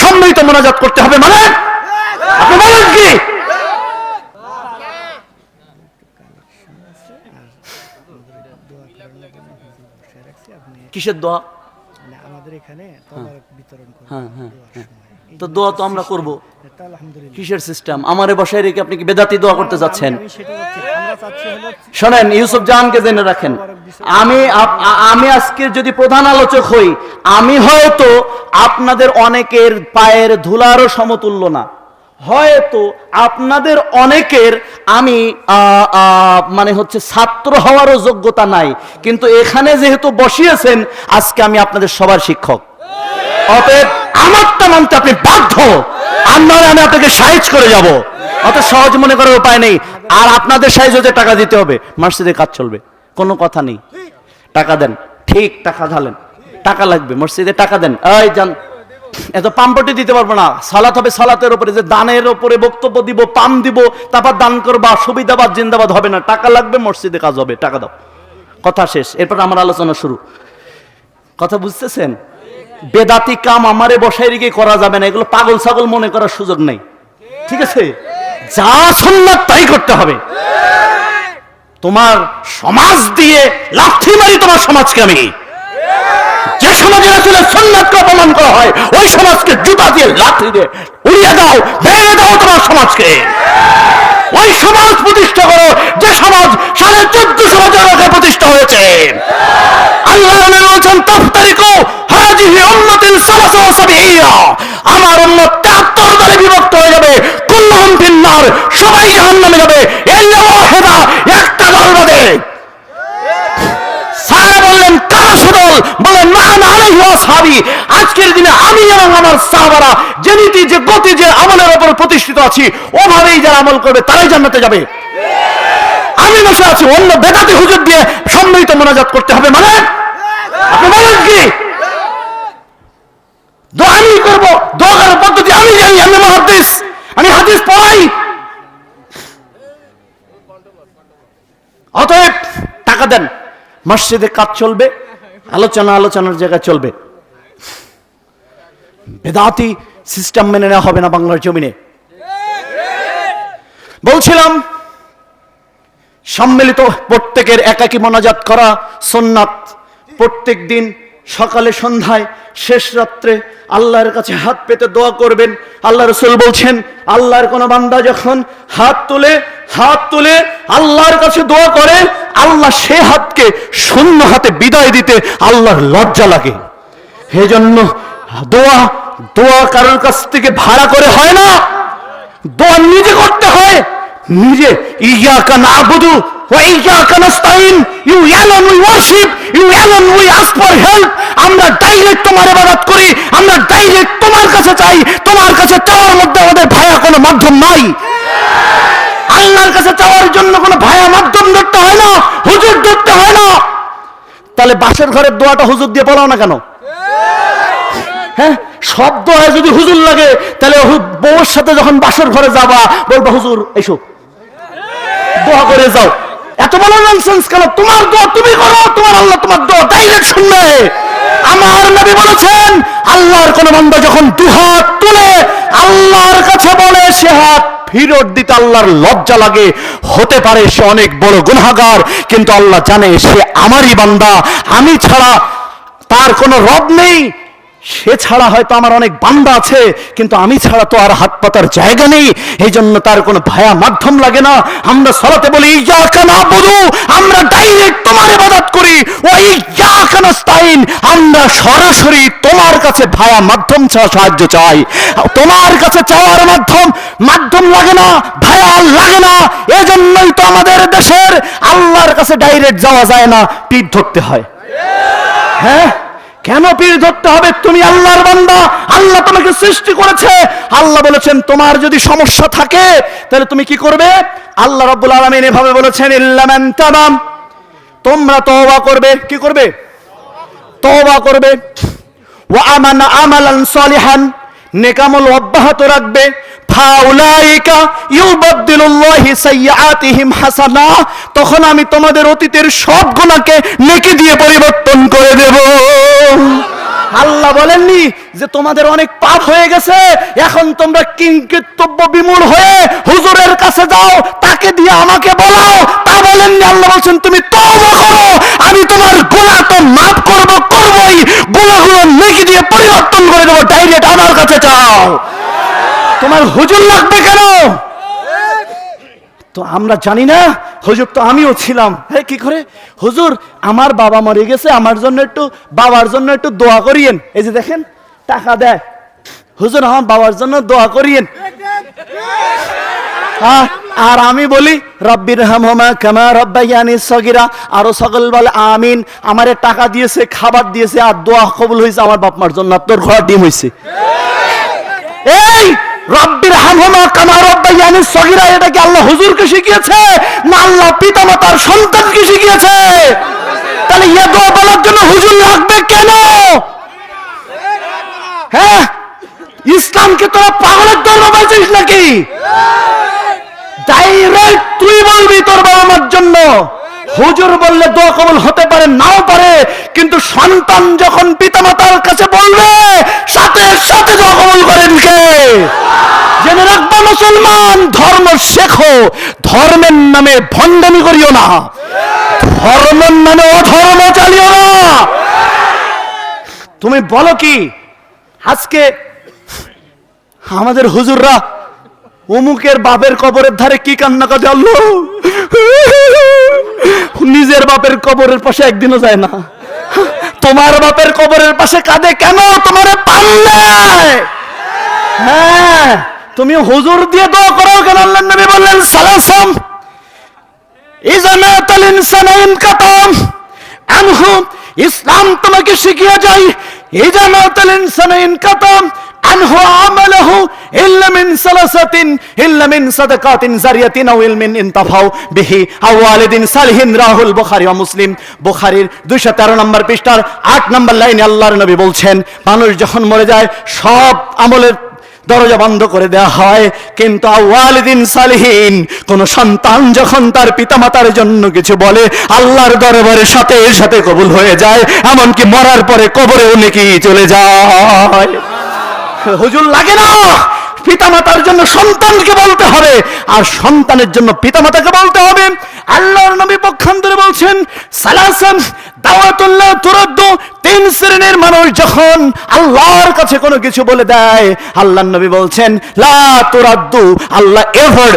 সম্মিলিত মোনাজাত করতে হবে মানে? আপনি বলেন কি? কিসের দোয়া? আমাদের এখানে বিতরণ করে হ্যাঁ, হ্যাঁ, তো দোয়া তো আমরা করব। কিসের সিস্টেম আমারে বসায় রেখে আপনি কি বেদাতি দোয়া করতে যাচ্ছেন? শোনেন ইউসুফ জাহানকে জেনে রাখেন। আমি আমি আজকে যদি প্রধান আলোচক হই, আমি হয়তো আপনাদের অনেকের পায়ের ধুলারও সমতুল্য না। হয়তো আপনাদের অনেকের আমি মানে হচ্ছে ছাত্র হওয়ারও যোগ্যতা নাই। কিন্তু এখানে যেহেতু বসিয়েছেন, আজকে আমি আপনাদের সবার শিক্ষক। অতএব আমারটা মানতে আপনি বাধ্য। আর নয়, আমি আপনাকে সাইজ করে যাব। অত সহজ মনে করার উপায় নেই। আর আপনাদের সাইজ হচ্ছে টাকা দিতে হবে মার্সিদের কাজ চলবে। কোনো কথা নেই। টাকা দেন। ঠিক, টাকা ঢালেন। টাকা লাগবে, মসজিদে টাকা দেন। এই, যান। এত পাম্পটি দিতে পারব না। সালাত হবে সালাতের উপরে, যে দানের উপরে বক্তব্য দিব, পাম দিব, তারপর দান করবা সুবিধাবাদ, জিন্দাবাদ হবে না। টাকা লাগবে, মসজিদে কাজ হবে। টাকা দাও। কথা শেষ। এরপর আমার আলোচনা শুরু। কথা বুঝতেছেন? বেদাতি কাম আমারে বসাই রেখে করা যাবে না। এগুলো পাগল ছাগল মনে করার সুযোগ নেই। ঠিক আছে? যা সুন্নাত, তাই করতে হবে। তোমার সমাজ দিয়ে লাথি মারি তোমার সমাজকে আমি। যে সমাজে রাসূলের সুন্নাতকে অপমান করা হয়, ওই সমাজকে জুতা দিয়ে লাথি দিয়ে উড়িয়ে দাও ভেঙে দাও তোমার সমাজকে। ওই সমাজ প্রতিষ্ঠা করো, যে সমাজ সাড়ে চোদ্দশো বছর আগে প্রতিষ্ঠা হয়েছে। আল্লাহ বলেছেন, তাফতারিকু হাজিহি উম্মাতিন সালাসা ওয়া আমার উম্মত 73 দলে বিভক্ত হয়ে যাবে, কুল্লুহুম ফিন্নার সবাই জাহান্নামে যাবে। ইল্লা ওয়াহিদা একটা দল বাদে স্যার বললেন কারা সুদল বলেন না না আলাইহি ওয়াসহাবি আজকের দিনে আমি এবং আমার সাহাবারা যে নীতি, যে গতি, যে আমলের প্রতিষ্ঠিত আছি, ওভাবেই যারা আমল করবে, তারাই যাবে। আমি বসে আছি, অন্য হুজুর দিয়ে সম্মিলিত মোনাজাত করতে হবে। মানে? আমি করব পদ্ধতি আমি জানি, আমি মহাদিস আমি হাদিস অতএব টাকা দেন, মসজিদে কাজ চলবে আলোচনা আলোচনার জায়গায় চলবে। বেদাতি সিস্টেম মেনে নেওয়া হবে না বাংলার জমিনে। বলছিলাম, সম্মিলিত প্রত্যেকের একাকী মোনাজাত করা সোননাথ প্রত্যেক দিন সকালে সন্ধ্যায়, শেষ রাত্রে আল্লাহর কাছে হাত পেতে দোয়া করবেন। আল্লাহ রসুল বলছেন, আল্লাহর কোন বান্দা যখন হাত তুলে হাত তুলে আল্লাহর কাছে দোয়া করে আল্লাহ সে হাতকে শূন্য হাতে বিদায় দিতে আল্লাহর লজ্জা লাগে। সেজন্য দোয়া দোয়া কারোর কাছ থেকে ভাড়া করে হয় না। দোয়া নিজে করতে হয়। নিজে ইয়াকা ফর হেল্প। আমরা ডাইরেক্ট তোমার ইবাদত করি, আমরা ডাইরেক্ট তোমার কাছে চাই, তোমার কাছে চাওয়ার মধ্যে আমাদের ভায়া কোনো মাধ্যম নাই। আল্লাহর কাছে চাওয়ার জন্য কোনো ভায়া মাধ্যম ধরতে হয় না, হুজুর ধরতে হয় না। তাহলে বাসের ঘরের দোয়াটা হুজুর দিয়ে বলাও না কেন? হ্যাঁ যদি হুজুর লাগে, তাহলে বউর সাথে যখন ঘরে যাবা, বলবা, হুজুর, এসো। দোয়া করে যাও। এত বড় ননসেন্স কেন? তোমার দোয়া তুমি করো, তোমার আল্লাহ তোমার দোয়া ডাইরেক্ট শুনবে। আমার নবী বলেছেন, আল্লাহর কোন বান্দা যখন দুহাত তুলে, আল্লাহর কাছে বলে সে হাত ফিরত দিতে আল্লাহর লজ্জা লাগে। হতে পারে সে অনেক বড় গুনাগার কিন্তু আল্লাহ জানে সে আমারই বান্দা। আমি ছাড়া তার কোনো রব নেই। সে ছাড়া হয়তো আমার অনেক বান্দা আছে, কিন্তু আমি ছাড়া তো আর হাত পাতার জায়গা নেই। এই জন্য তার কোনো ভায়া মাধ্যম লাগে না। আমরা সলাতে বলি, ইয়াকা না বলু আমরা ডাইরেক্ট তোমার ইবাদত করি। ওই ইয়াকা নাস্তাইন আমরা সরাসরি তোমার কাছে ভায়া মাধ্যম ছাড়া সাহায্য চাই। তোমার কাছে চাওয়ার মাধ্যম মাধ্যম লাগে না, ভায়া লাগে না। এজন্যই তো আমাদের দেশের আল্লাহর কাছে ডাইরেক্ট যাওয়া যায় না, পিঠ ধরতে হয়। হ্যাঁ? কেন পীর ধরতে হবে? তুমি আল্লাহর বান্দা। আল্লাহ তোমাকে সৃষ্টি করেছে। আল্লাহ বলেছেন, তোমার যদি সমস্যা থাকে, তাহলে তুমি কি করবে? আল্লাহ রাব্বুল আলামিন এভাবে বলেছেন ইল্লামান তামাম তোমরা তওবা করবে। কি করবে? তওবা করবে। ওয়া আমানা আমালান সলিহান। নেকামল অব্যাহত রাখবে। তখন আমি তোমাদের অতীতের সব গুনাহকে নেকি দিয়ে পরিবর্তন করে দেব। আল্লাহ বলেননি যে তোমাদের অনেক পাপ হয়ে গেছে, এখন তোমরা কিংকৃতব্য বিমূল হয়ে হুজুরের কাছে যাও, তাকে দিয়ে আমাকে বলাও। তা বলেননি, আল্লাহ বলছেন, তুমি করো, আমি তোমার গুনাহ তো মাফ করব নেকি দিয়ে পরিবর্তন করে দেবো ডাইরেক্ট আমার কাছে চাও। তোমার হুজুর লাগবে কেন? তো আমরা জানি না, হুজুর তো আমিও ছিলাম। হ্যাঁ কি করে? হুজুর, আমার বাবা মরে গেছে, আমার জন্য একটু, বাবার জন্য একটু দোয়া করিয়েন। এই যে দেখেন, টাকা দেয়। হুজুর, আমার বাবার জন্য দোয়া করিয়েন। আর আমি বলি, রব্বির হামহমা কামা রব্বাইয়ানি সগিরা। আরও সকল বলে, আমিন। আমারে টাকা দিয়েছে, খাবার দিয়েছে, আর দোয়া কবুল হয়েছে আমার বাপ মার জন্য তোর ঘর ডিম হয়েছে এই, রব্বির হামহুমা কামা রব্বাইয়ানি সগিরা এটা কি আল্লাহ হুজুরকে শিখিয়েছে? না আল্লাহ পিতামাতার সন্তানকে শিখিয়েছে? তাহলে ইয়া দোয়া বলার জন্য হুজুর লাগবে কেন? হ্যাঁ ইসলামকে তোরা পাগলের ধর্ম বলছিস নাকি? ডাইরেক্ট তুই বলবি তোর বাবা জন্য। হুজুর বললে দোয়া কবুল হতে পারে, নাও পারে, কিন্তু সন্তান যখন পিতামাতার কাছে বলবে, সাথে সাথে দোয়া জেনে রাখবা, মুসলমান, ধর্ম শেখো, ধর্মের নামে ভণ্ডামি করিও না। ধর্মের নামে অধর্ম চালিও না। তুমি বলো কি, আজকে আমাদের হুজুররা অমুকের বাপের কবরের ধারে কি কান্না কাজে আল্লাহ? নিজের বাপের কবরের পাশে একদিনও যায় না। তোমার বাপের কবরের পাশে কাঁদে কেন? তোমার হ্যাঁ তুমি হুজুর দিয়ে দোয়া করো কেন? আল্লাহ নবী বললেন, সালাসাম ইজানাতাল ইনসানা ইনকাতাম ইসলাম তোমাকে শিখিয়ে যায় ইজানাতাল ইনসানা আনহু আমালহু ইল্লা সালাসাতিন, ইল্লা সাদাকাতিন জারিয়াতিন আও ইলমিন ইনতাফাউ বিহি, আও ওয়ালিদিন সালিহিন, রাহুল বুখারী ও মুসলিম। বুখারীর 213 নম্বর পৃষ্ঠার 8 নম্বর লাইনে আল্লাহর নবী বলছেন, মানুষ যখন মরে যায়, সব আমলের দরজা বন্ধ করে দেওয়া হয়, কিন্তু আওয়ালিদিন সালিহীন, কোন সন্তান যখন তার পিতামাতার জন্য কিছু বলে, আল্লাহর দরবারের সাথে সাথে কবুল হয়ে যায়, এমনকি মরার পরে কবরেও নাকি চলে যায়? হুজুর লাগে না। পিতামাতার জন্য সন্তানকে বলতে হবে, আর সন্তানের জন্য পিতামাতাকে বলতে হবে। আল্লাহর নবী পক্ষান্তরে বলছেন সালাসাম দাওয়াতুল্লাহ তুরদ্দু, তিন শ্রেণির মানুষ যখন আল্লাহর কাছে কোনো কিছু বলে দেয়, আল্লাহর নবী বলছেন, লা তুরাদ্দু, আল্লাহ এভার,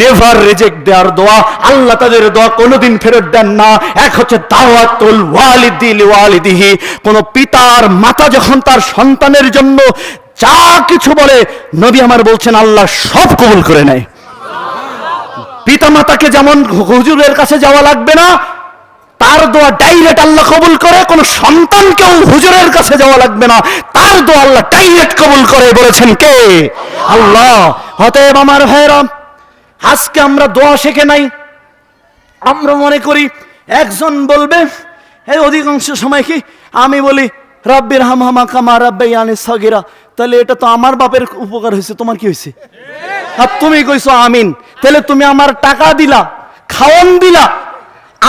নেভার রিজেক্ট দেওয়ার দোয়া, আল্লাহ তাদের দোয়া কোনোদিন ফেরত দেন না। এক হচ্ছে দাওয়াতুল ওয়ালিদিল ওয়ালিদিহি কোন পিতার মাতা যখন তার সন্তানের জন্য যা কিছু বলে নবী আমার বলছেন, আল্লাহ সব কবুল করে নেয়। পিতা মাতাকে যেমন হুজুরের কাছে যাওয়া লাগবে না, তার দোয়া ডাইরেক্ট আল্লাহ কবুল করে, কোন সন্তানকেও হুজুরের কাছে যাওয়া লাগবে না, তার দোয়া আল্লাহ ডাইরেক্ট কবুল করে বলেছেন কে? আল্লাহ। অতএব আমার ভাইরা আজকে আমরা দোয়া শেখে নাই। আমরা মনে করি, একজন বলবে, এই অধিকাংশ সময় কি আমি বলি রাব্বির হাম হামা কামা রাব্বে ইয়ানি সগিরা। তাহলে এটা তো আমার বাপের উপকার হয়েছে, তোমার কি হয়েছে? আর তুমি কইছো আমিন। তাহলে তুমি আমার টাকা দিলা খাওয়ান দিলা,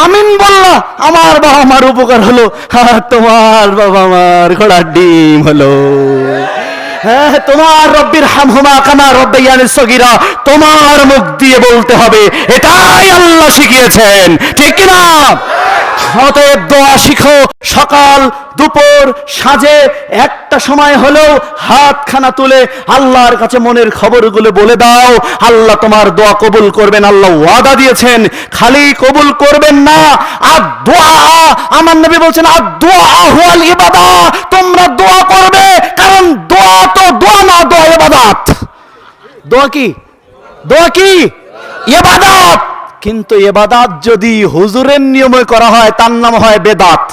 আমিন বললা, আমার বাবা আমার উপকার হলো। আর তোমার বাবা আমার ঘোড়ার ডিম হলো। হ্যাঁ তোমার রব্বির হামহুমা কামা রব্বে ইয়ানিস সগীরা, তোমার মুখ দিয়ে বলতে হবে, এটাই আল্লাহ শিখিয়েছেন। ঠিক না অতএব দোয়া শিখো। সকাল দুপুর সাজে একটা সময় হলেও হাতখানা তুলে আল্লাহর কাছে মনের খবরগুলো বলে দাও। আল্লাহ তোমার দোয়া কবুল করবেন, আল্লাহ ওয়াদা দিয়েছেন। খালি কবুল করবেন না। আর দোয়া আমার নবী বলছেন আর দোয়া হুয়াল ইবাদা, তোমরা দোয়া করবে, কারণ দোয়া তো দোয়া না, দোয়া ইবাদাত। দোয়া কি? দোয়া কি? ইবাদাত। কিন্তু এবাদাত যদি হুজুরের নিয়মে করা হয়, তার নাম হয় বেদাত।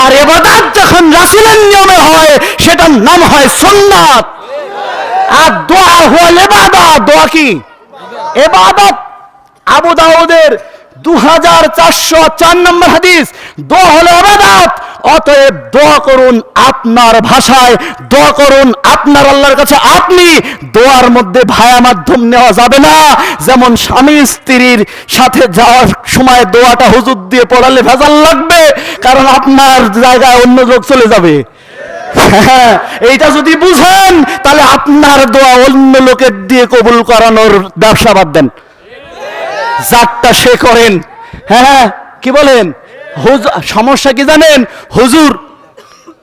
আর এবাদাত যখন রাসুলের নিয়মে হয়, সেটার নাম হয় সন্ন্যাত আর দোয়া হল এবাদা দোয়া কি? এবাদত। আবু দাউদের দু হাজার চারশো চার নম্বর হাদিস, দোয়া হলো এবাদাত। অতএব দোয়া করুন আপনার ভাষায় দোয়া করুন আপনার আল্লাহর কাছে। আপনি দোয়ার মধ্যে ভায়া মাধ্যম নেওয়া যাবে না। যেমন স্বামী স্ত্রীর সাথে যাওয়ার সময় দোয়াটা হুজুর দিয়ে পড়ালে ভেজাল লাগবে কারণ আপনার জায়গায় অন্য লোক চলে যাবে। হ্যাঁ, এইটা যদি বুঝেন তাহলে আপনার দোয়া অন্য লোকের দিয়ে কবুল করানোর ব্যবসা বাদ দেন। যারটা সে করেন। হ্যাঁ কি বলেন? সমস্যা কি জানেন? হুজুর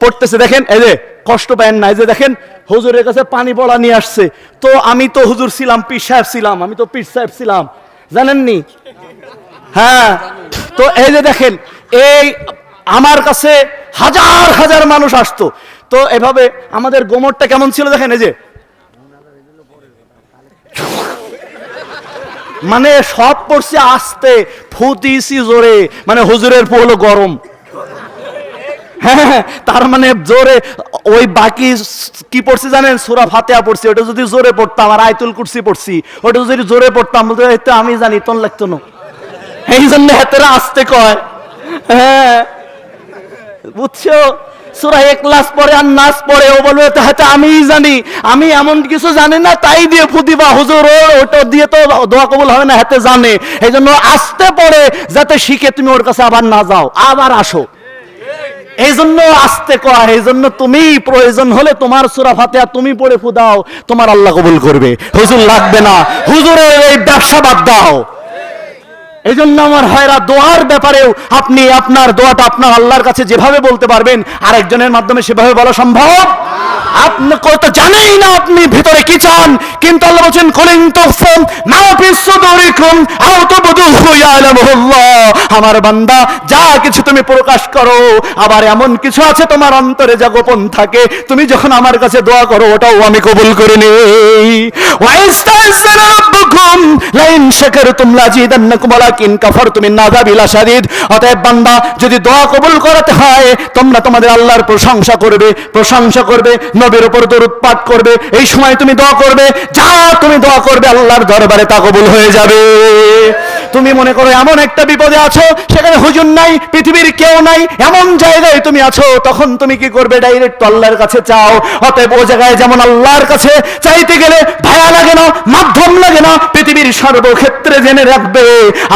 পড়তেছে, দেখেন, এই যে কষ্ট পায়েন না যে, দেখেন, হুজুরের কাছে পানি পড়া নিয়ে আসছে। তো আমি তো হুজুর ছিলাম, পীর সাহেব ছিলাম, আমি তো পীর সাহেব ছিলাম। জানেননি হ্যাঁ তো এই যে দেখেন, এই আমার কাছে হাজার হাজার মানুষ আসতো। তো এভাবে আমাদের গোমরটা কেমন ছিল, দেখেন, এই যে মানে সব পড়ছে আসতে ফুতিছি জোরে মানে হুজুরের পোহলো গরম। হ্যাঁ তার মানে জোরে, ওই বাকি কি পড়ছি জানেন? সুরা ফাতেহা পড়ছি, ওটা যদি জোরে পড়তাম আর আয়তুল কুরসি পড়ছি, ওটা যদি জোরে পড়তাম, বলতে আমি জানি, তোর লাগতো না। এই জন্য হাতেরা আসতে কয়। হ্যাঁ বুঝছ? সুরা এক ক্লাস পরে আর নাচ পরে ও বলবে, তো হাতে আমিই জানি। আমি এমন কিছু জানি না, তাই দিয়ে ফুদিবা। হুজুর, ওটা দিয়ে তো দোয়া কবুল হবে না, হাতে জানে। এই জন্য আসতে পড়ে, যাতে শিখে তুমি ওর কাছে আবার না যাও, আবার আসো। এই জন্য আসতে কয় এই জন্য তুমি প্রয়োজন হলে তোমার সুরা ফাতেহা তুমি পড়ে ফুদাও, তোমার আল্লাহ কবুল করবে। হুজুর, লাগবে না। হুজুরের এই ব্যবসা বাদ দাও। এই জন্য আমার ভাইরা দোয়ার ব্যাপারেও আপনি আপনার দোয়াটা আপনার আল্লাহর কাছে যেভাবে বলতে পারবেন, আরেকজনের মাধ্যমে সেভাবে বলা সম্ভব? আপনি কত জানেই না আপনি ভিতরে কি চান, কিন্তু আল্লাহ বলছেন, কলিং তুফুম মা ফিস সুদুরিকুম আও তুবদুহু ইয়ালামুল্লাহ আমার বান্দা, যা কিছু তুমি প্রকাশ করো, আবার এমন কিছু আছে তোমার অন্তরে যা গোপন থাকে, তুমি যখন আমার কাছে দোয়া করো, ওটাও আমি কবুল করে নেই। ওয়াইস্তাযিনা রাব্বুকুম লাইন শাকারতুম লাজিদান্নাকুম ওয়ালাকিন কাফারতুম মিন আযাবি লাশাদীদ অতএব বান্দা, যদি দোয়া কবুল করাতে হয়, তোমরা তোমাদের আল্লাহর প্রশংসা করবে প্রশংসা করবে, নবীর উপর দরুদ করবে, এই সময় তুমি দোয়া করবে, যা তুমি দোয়া করবে আল্লাহর দরবারে তা কবুল হয়ে যাবে। তুমি মনে করো এমন একটা বিপদে আছো, সেখানে হুজুর নাই, পৃথিবীর কেউ নাই, এমন জায়গায় তুমি আছো, তখন তুমি কি করবে? ডাইরেক্ট আল্লাহর কাছে চাও। অতএব ও জায়গায় যেমন আল্লাহর কাছে চাইতে গেলে ভায়া লাগে না, মাধ্যম লাগে না, পৃথিবীর সর্বক্ষেত্রে জেনে রাখবে।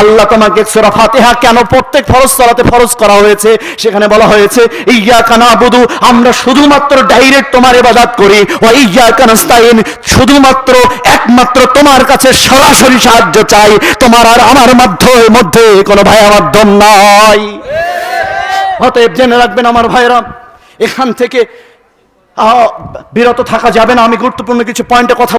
আল্লাহ তোমাকে সূরা ফাতিহা কেন প্রত্যেক ফরজ সালাতে ফরজ করা হয়েছে? সেখানে বলা হয়েছে ইয়া কানা বুধু আমরা শুধুমাত্র ডাইরেক্ট তোমার ইবাদত করি। ও ইয়া কানাস্তাইন শুধুমাত্র একমাত্র তোমার কাছে সরাসরি সাহায্য চাই। তোমার আর আমার মাধ্যমে মধ্যে কোনো ভাইয়া মাধ্যম নাই। অতএব জেনে রাখবেন আমার ভাইরা এখান থেকে বিরত থাকা যাবে না। আমি গুরুত্বপূর্ণ কিছু পয়েন্টে কথা